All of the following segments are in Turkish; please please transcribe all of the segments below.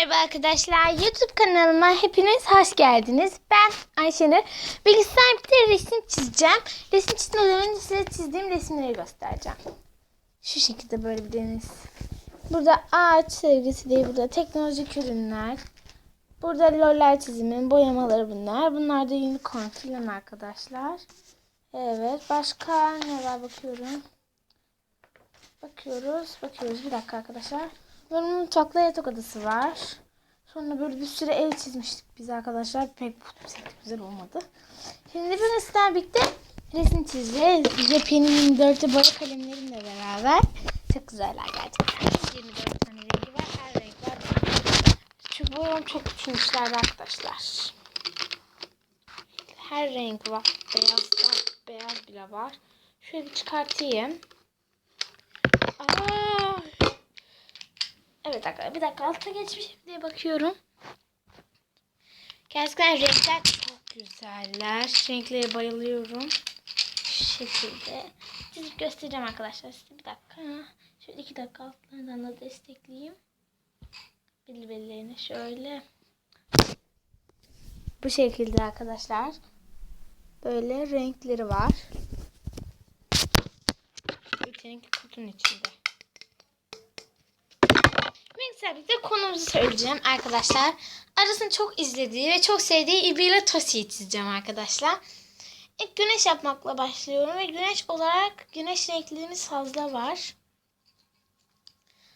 Merhaba arkadaşlar. YouTube kanalıma hepiniz hoş geldiniz. Ben Ayşenur. Bilgisayar bir de resim çizeceğim. Resim çizmeden önce size çizdiğim resimleri göstereceğim. Şu şekilde böyle bir deniz. Burada ağaç sevgisi diye burada teknolojik ürünler. Burada loller çizimin boyamaları bunlar. Bunlar da unicorn filan arkadaşlar. Evet. Başka ne var bakıyorum. Bakıyoruz. Bakıyoruz. Bir dakika arkadaşlar. Bunun mutfakla yatak odası var. Sonra böyle bir sürü ev çizmiştik biz arkadaşlar. Pek güzel olmadı. Şimdi sizlerle birlikte resim çizeceğiz. Yepyeni 24 boya kalemlerimle beraber. Çok güzeller gerçekten. 24 tane rengi var. Her renk var. Çünkü boyam çok düşünmüşlerdi arkadaşlar. Her renk var. Beyaz. Beyaz bile var. Şöyle bir çıkartayım. Aa, Evet arkadaşlar bir dakika altta geçmişim diye bakıyorum. Gerçekten renkler çok güzeller. Renklere bayılıyorum. Şu şekilde. Çizip göstereceğim arkadaşlar size bir dakika. Şöyle iki dakika altlarından da destekleyeyim. Bilbellerini şöyle. Bu şekilde arkadaşlar. Böyle renkleri var. Ülkeninki kutunun içinde. Neyse birlikte konumuzu söyleyeceğim arkadaşlar. Aras'ın çok izlediği ve çok sevdiği İbi ile Tosi'yi çizeceğim arkadaşlar. İlk güneş yapmakla başlıyorum ve güneş olarak güneş renklerimiz fazla var.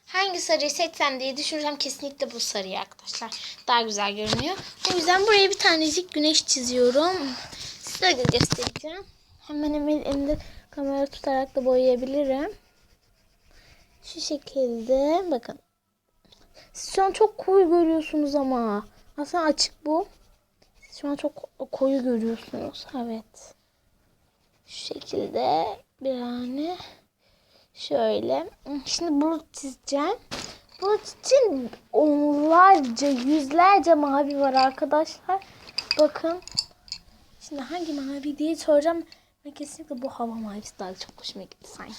Hangi sarıyı seçsem diye düşünürsem kesinlikle bu sarıyı arkadaşlar. Daha güzel görünüyor. O yüzden buraya bir tanecik güneş çiziyorum. Size de göstereceğim. Hemen hemen elimde kamera tutarak da boyayabilirim. Şu şekilde bakın. Siz şu an çok koyu görüyorsunuz ama. Aslında açık bu. Siz şu an çok koyu görüyorsunuz. Evet. Şu şekilde bir tane. Şöyle. Şimdi bulut çizeceğim. Bulut için onlarca, yüzlerce mavi var arkadaşlar. Bakın. Şimdi hangi mavi diye soracağım. Ve kesinlikle bu hava mavisi daha çok hoşuma gitti sanki.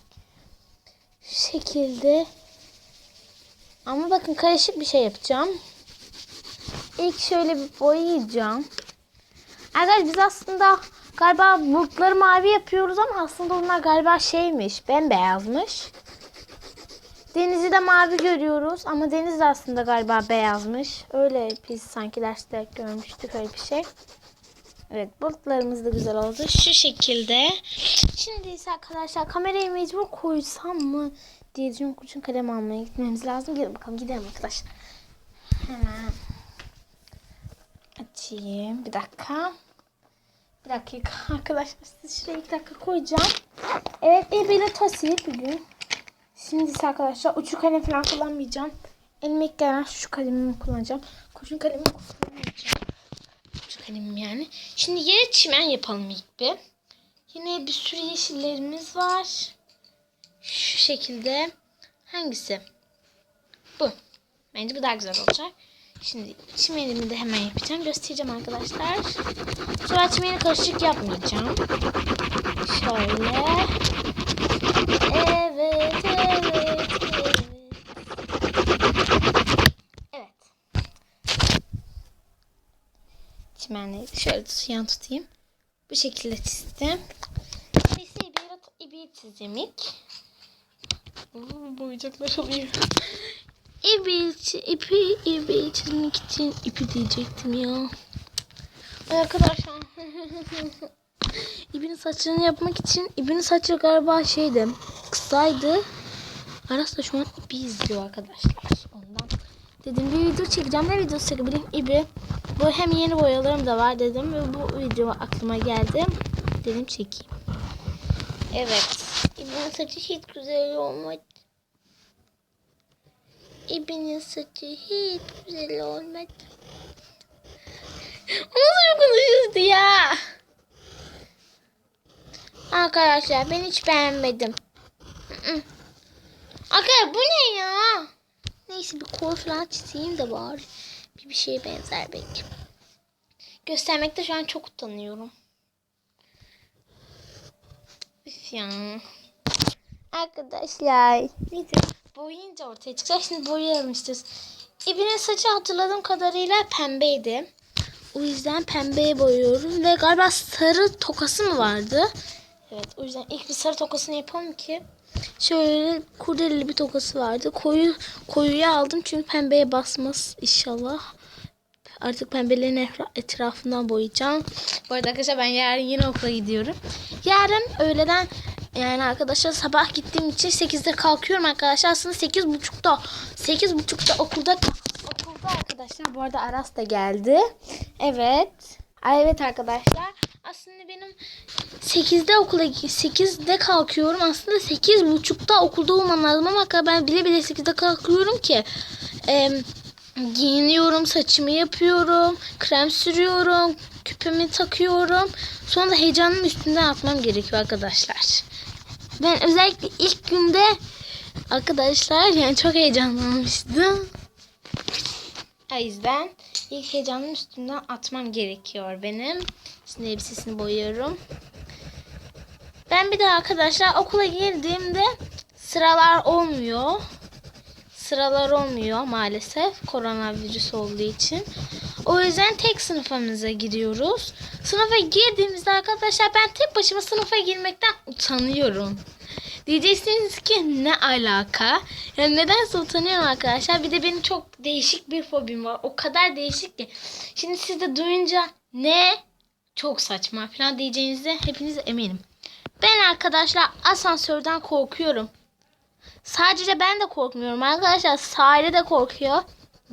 Şu şekilde ama bakın karışık bir şey yapacağım. İlk şöyle bir boyayacağım. Arkadaşlar biz aslında galiba bulutları mavi yapıyoruz ama aslında onlar galiba şeymiş. Bembeyazmış. Denizi de mavi görüyoruz ama deniz de aslında galiba beyazmış. Öyle biz sanki derste görmüştük öyle bir şey. Evet bulutlarımız da güzel oldu. Şu şekilde. Şimdi ise arkadaşlar kamerayı mecbur koysam mı diye düşünüyorum. Kurşun kalem almaya gitmemiz lazım. Gelin bakalım gidelim arkadaşlar. Hemen açayım. Bir dakika. Bir dakika arkadaşlar. Size şuraya iki dakika koyacağım. Evet Ebele Tosi bugün. Şimdi ise arkadaşlar uçlu kalem falan kullanmayacağım. Elime gelen şu kalemimi kullanacağım. Kurşun kalemi kullanmayacağım. Uçlu kalemim yani. Şimdi yere çimen yapalım ilk bir. Yine bir sürü yeşillerimiz var. Şu şekilde. Hangisi? Bu. Bence bu daha güzel olacak. Şimdi çimenimi de hemen yapacağım. Göstereceğim arkadaşlar. Sonra çimeni karışık yapmayacağım. Şöyle. Evet, evet, evet. Evet. Çimenleri şöyle yan tutayım. Bu şekilde çizdim. Neyse bir ibi çizeceğim ilk. Boyayacaklar oluyor. İbi, ipi, ibi çizmek için ipi diyecektim ya. Ay arkadaşlar. İbinin saçını yapmak için İbinin saçı galiba şeydi kısaydı. Aras da şu an ipi izliyor arkadaşlar. Ondan dedim bir video çekeceğim. Ne videosu çekebilirim? İbi. Bu hem yeni boyalarım da var dedim ve bu video aklıma geldi. Dedim çekeyim. Evet. İbinin saçı hiç güzel olmadı. İbinin saçı hiç güzel olmadı. O nasıl bir konuşuyordu ya? Arkadaşlar ben hiç beğenmedim. Arkadaşlar bu ne ya? Neyse bir kol falan çizeyim de bari. Bir, bir şeye benzer belki. Göstermekte şu an çok utanıyorum. Üf ya. Arkadaşlar. Neyse boyayınca ortaya çıkacak. Şimdi boyayalım işte. İbinin saçı hatırladığım kadarıyla pembeydi. O yüzden pembeye boyuyorum. Ve galiba sarı tokası mı vardı? Evet o yüzden ilk bir sarı tokasını yapalım ki. Şöyle kurdeleli bir tokası vardı. Koyu koyuya aldım çünkü pembeye basmaz inşallah. Artık pembelerin etra- etrafından boyayacağım. Bu arada arkadaşlar ben yarın yine okula gidiyorum. Yarın öğleden yani arkadaşlar sabah gittiğim için 8'de kalkıyorum arkadaşlar. Aslında 8.30'da 8.30'da okulda okulda arkadaşlar. Bu arada Aras da geldi. Evet. Evet arkadaşlar. Aslında benim 8'de okula 8'de kalkıyorum. Aslında 8.30'da okulda olmam lazım ama ben bile bile 8'de kalkıyorum ki em, giyiniyorum, saçımı yapıyorum, krem sürüyorum, küpemi takıyorum. Sonra da heyecanın üstünden atmam gerekiyor arkadaşlar. Ben özellikle ilk günde arkadaşlar yani çok heyecanlanmıştım. O yüzden ilk heyecanın üstünden atmam gerekiyor benim. Şimdi elbisesini boyuyorum. Ben bir de arkadaşlar okula girdiğimde sıralar olmuyor. Sıralar olmuyor maalesef koronavirüs olduğu için. O yüzden tek sınıfımıza giriyoruz. Sınıfa girdiğimizde arkadaşlar ben tek başıma sınıfa girmekten utanıyorum. Diyeceksiniz ki ne alaka? Yani nedense utanıyorum arkadaşlar. Bir de benim çok değişik bir fobim var. O kadar değişik ki. Şimdi siz de duyunca ne? Çok saçma falan diyeceğinize hepiniz eminim. Ben arkadaşlar asansörden korkuyorum. Sadece ben de korkmuyorum arkadaşlar. Sare de korkuyor.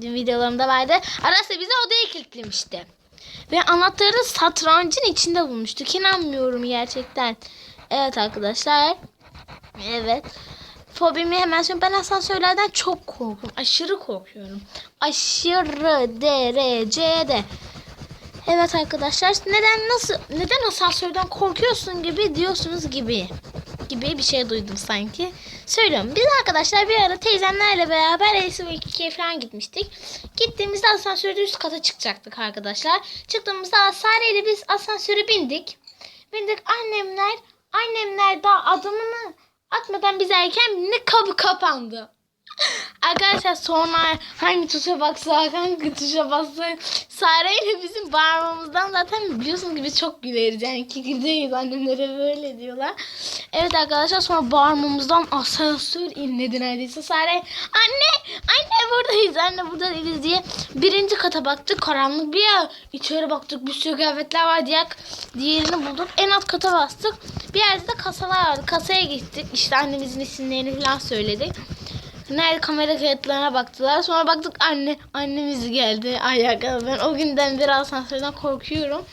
Dün videolarımda vardı. Arası bizi odaya kilitlemişti. Ve anahtarı satrancın içinde bulmuştuk. İnanmıyorum gerçekten. Evet arkadaşlar. Evet. Fobimi hemen söyleyeyim. Ben asansörlerden çok korkuyorum. Aşırı korkuyorum. Aşırı derecede. Evet arkadaşlar. Neden nasıl neden asansörden korkuyorsun gibi diyorsunuz gibi gibi bir şey duydum sanki. Söylüyorum. Biz arkadaşlar bir ara teyzemlerle beraber Elsi ve 2'ye falan gitmiştik. Gittiğimizde asansörde üst kata çıkacaktık arkadaşlar. Çıktığımızda Sare ile biz asansöre bindik. Bindik annemler annemler daha adımını atmadan biz erken ne kapı kapandı. Arkadaşlar sonra hangi tuşa baksa hangi tuşa bassa Sare ile bizim bağırmamızdan zaten biliyorsunuz ki biz çok güleriz. Yani kikirdeyiz annemlere böyle diyorlar. Evet arkadaşlar sonra bağırmamızdan asansör inledi neredeyse. Sare anne anne buradayız anne burada değiliz diye birinci kata baktık. Karanlık bir yer. İçeri baktık bir sürü kıyafetler var diye diğerini bulduk. En alt kata bastık. Bir yerde de kasalar vardı. Kasaya gittik. İşte annemizin isimlerini falan söyledik. Nerede kamera kayıtlarına baktılar. Sonra baktık anne annemiz geldi. Ay arkadaşlar ben o günden beri asansörden korkuyorum.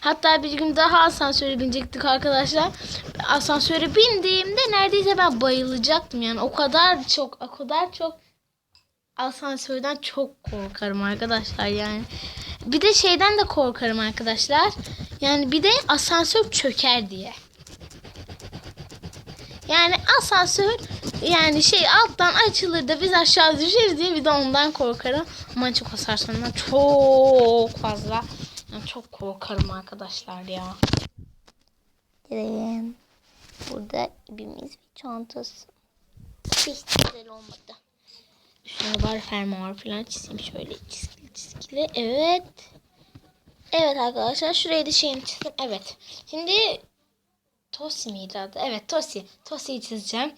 Hatta bir gün daha asansöre binecektik arkadaşlar. Asansöre bindiğimde neredeyse ben bayılacaktım yani. O kadar çok o kadar çok asansörden çok korkarım arkadaşlar yani. Bir de şeyden de korkarım arkadaşlar. Yani bir de asansör çöker diye. Yani asansör yani şey alttan açılır da biz aşağı düşeriz diye bir de ondan korkarım. Ama çok asansörden çok fazla. Yani çok korkarım arkadaşlar ya. Gidelim. Burada ibimiz ve çantası. Hiç güzel olmadı. Şuna var fermuar falan çizeyim şöyle çizgili çizgili. Evet. Evet arkadaşlar şuraya da şeyini çizdim. Evet. Şimdi Tosi miydi adı? Evet Tosi. Tosi'yi çizeceğim.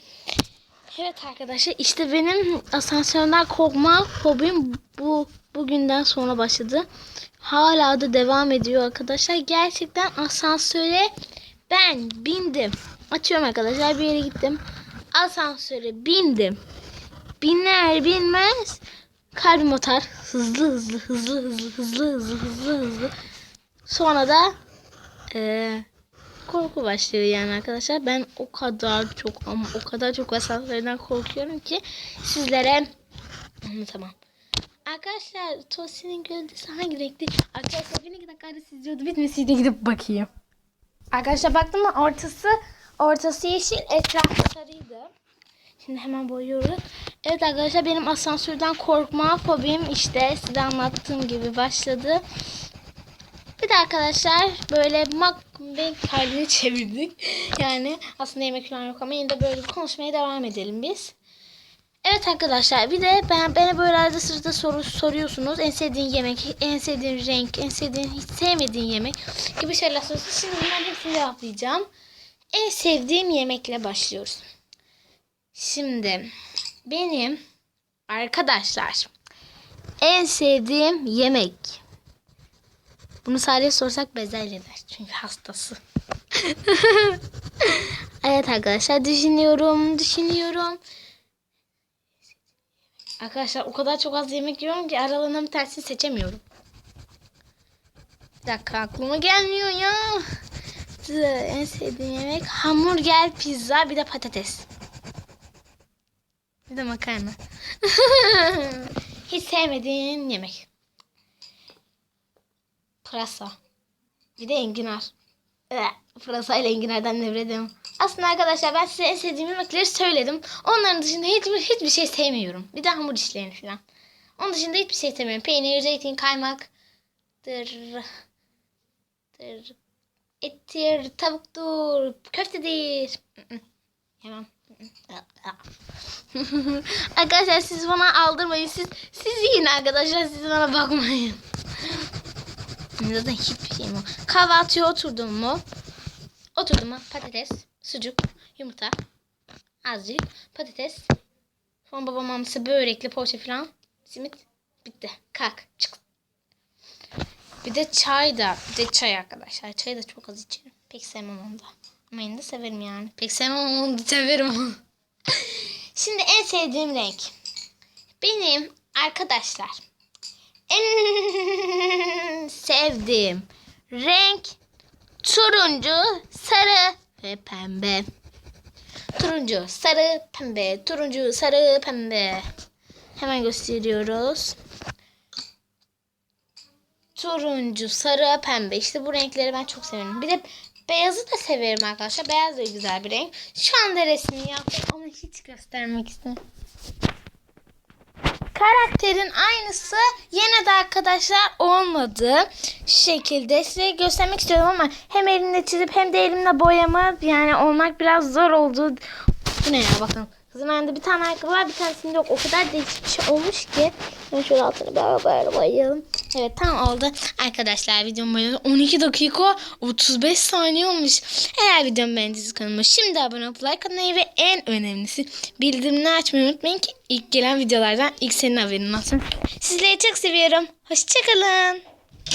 Evet arkadaşlar işte benim asansörden korkma fobim bu bugünden sonra başladı. Hala da devam ediyor arkadaşlar. Gerçekten asansöre ben bindim. Açıyorum arkadaşlar bir yere gittim. Asansöre bindim. Biner binmez kalbim atar. Hızlı hızlı hızlı hızlı hızlı hızlı hızlı hızlı. Sonra da eee korku başlıyor yani arkadaşlar. Ben o kadar çok ama o kadar çok asansörden korkuyorum ki sizlere anlatamam. Arkadaşlar Tosi'nin gövdesi hangi renkli? Arkadaşlar beni iki dakikada izliyordu bitmesiydi gidip bakayım. Arkadaşlar baktım mı ortası ortası yeşil etrafı sarıydı. Şimdi hemen boyuyoruz. Evet arkadaşlar benim asansörden korkma fobim işte size anlattığım gibi başladı. Bir de arkadaşlar böyle mukbang halini çevirdik. Yani aslında yemek falan yok ama yine de böyle konuşmaya devam edelim biz. Evet arkadaşlar bir de ben bana böyle arada sırada soru soruyorsunuz. En sevdiğin yemek, en sevdiğin renk, en sevdiğin hiç sevmediğin yemek gibi şeyler soruyorsunuz. Şimdi bunların hepsini cevaplayacağım. En sevdiğim yemekle başlıyoruz. Şimdi benim arkadaşlar en sevdiğim yemek. Bunu sadece sorsak bezelye der. Çünkü hastası. evet arkadaşlar düşünüyorum, düşünüyorum. Arkadaşlar o kadar çok az yemek yiyorum ki aralarından bir tanesini seçemiyorum. Bir dakika aklıma gelmiyor ya. En sevdiğim yemek hamburger, pizza bir de patates. Bir de makarna. Hiç sevmediğim yemek. Pırasa. Bir de enginar. Ee, Pırasa ile enginardan nefret. Aslında arkadaşlar ben size en sevdiğim yemekleri söyledim. Onların dışında hiçbir, hiçbir şey sevmiyorum. Bir de hamur işlerini falan. Onun dışında hiçbir şey sevmiyorum. Peynir, zeytin, kaymak. Dır. Dır. Ettir, tavuktur, köftedir. Hemen. arkadaşlar siz bana aldırmayın. Siz siz yiyin arkadaşlar. Siz bana bakmayın. Zaten hiçbir şeyim yok. Kahvaltıya oturdum mu? Oturdum mu? Patates, sucuk, yumurta, azıcık patates. Sonra babam mamsı börekli poğaça falan. Simit. Bitti. Kalk. Çık. Bir de çay da. Bir de çay arkadaşlar. Çayı da çok az içerim. Pek sevmem onu da. Ama yine de severim yani. Pek sevmem onu da severim. Şimdi en sevdiğim renk. Benim arkadaşlar en sevdiğim renk turuncu, sarı ve pembe. Turuncu, sarı, pembe. Turuncu, sarı, pembe. Hemen gösteriyoruz. Turuncu, sarı, pembe. İşte bu renkleri ben çok severim. Bir de beyazı da severim arkadaşlar. Beyaz da güzel bir renk. Şu anda resmini yaptım ama hiç göstermek istemiyorum karakterin aynısı yine de arkadaşlar olmadı. Şekilde size göstermek istiyorum ama hem elimle çizip hem de elimle boyama yani olmak biraz zor oldu. Bu ne ya bakın. Kızım bende bir tane ayakkabı var bir tanesinde yok. O kadar değişik bir şey olmuş ki. Ben şöyle altını beraber boyayalım. Evet tam oldu. Arkadaşlar videom boyunca 12 dakika 35 saniye olmuş. Eğer videomu beğendiyseniz kanalıma şimdi abone olup like atmayı ve en önemlisi bildirimleri açmayı unutmayın ki ilk gelen videolardan ilk senin haberin olsun. Sizleri çok seviyorum. Hoşçakalın.